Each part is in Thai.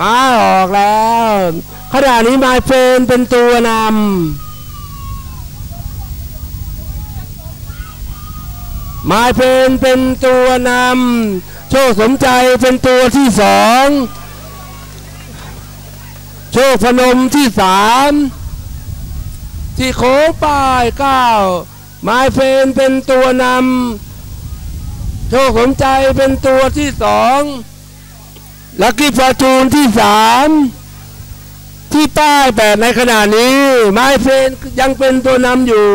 มาออกแล้วขณะนี้ไมเฟนเป็นตัวนำไมเฟนเป็นตัวนำโชคสมใจเป็นตัวที่สองโชคพนมที่สามที่โค้งป้ายเก้าไมเฟนเป็นตัวนำโชคสมใจเป็นตัวที่สอง ลักกี้ฟอร์จูนที่สามที่ป้ายแปดในขณะนี้ไมเฟนยังเป็นตัวนำอยู่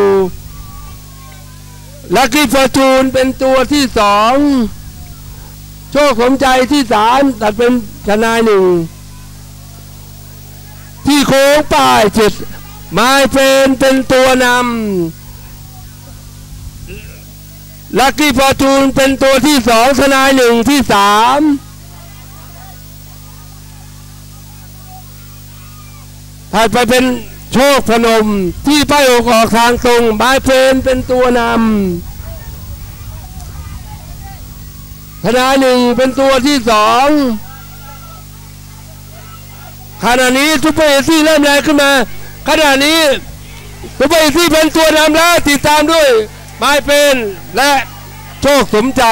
ลักกี้ฟอร์จูนเป็นตัวที่สองโชคสมใจที่สามตัดเป็นทนายหนึ่งที่โค้งป้ายเจ็ดไมเฟนเป็นตัวนำลักกี้ฟอร์จูนเป็นตัวที่สองทนายหนึ่งที่สาม ถัดไปเป็นโชคพนมที่ป้ายอกออกทางตรงไมเฟนเป็นตัวนำทนายหนึ่งเป็นตัวที่สองขณะนี้ซุปเปอร์เอซี่เริ่มแรงขึ้นมาขณะนี้ซุปเปอร์เอซี่เป็นตัวนำแล้วติดตามด้วยไมเฟนและโชคสมใจ